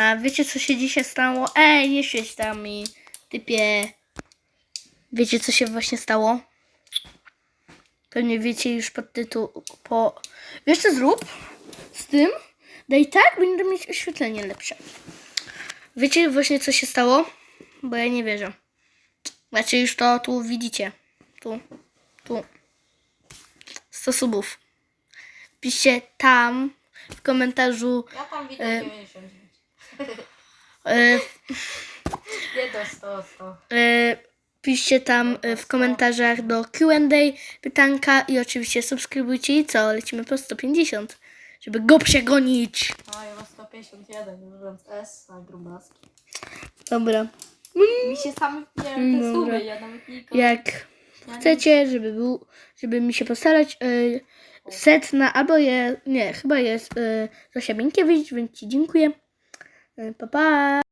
A wiecie co się dzisiaj stało? Ej, nie świeć tam mi, typie. Wiecie co się właśnie stało? Pewnie wiecie już pod tytuł, po... Wiesz co zrób z tym? Daj tak, będę mieć oświetlenie lepsze. Wiecie właśnie co się stało? Bo ja nie wierzę. Znaczy już to tu widzicie. Tu, tu. 100 subów. Piszcie tam w komentarzu Ja tam widzę E, 99. e, Nie do 100, 100. e, piszcie tam e, w komentarzach do Q&A pytanka i oczywiście subskrybujcie i co? Lecimy po 150, żeby go przegonić. A ja mam 151, mówiąc S, a grubaski. Dobra. Mi się same wbijają te Dobra. sumy, ja nawet nie Jak chcecie, żeby był, żeby mi się postarać e, setna, albo je, nie, chyba jest e, Zosia Minkiewicz, więc ci dziękuję. Bye-bye.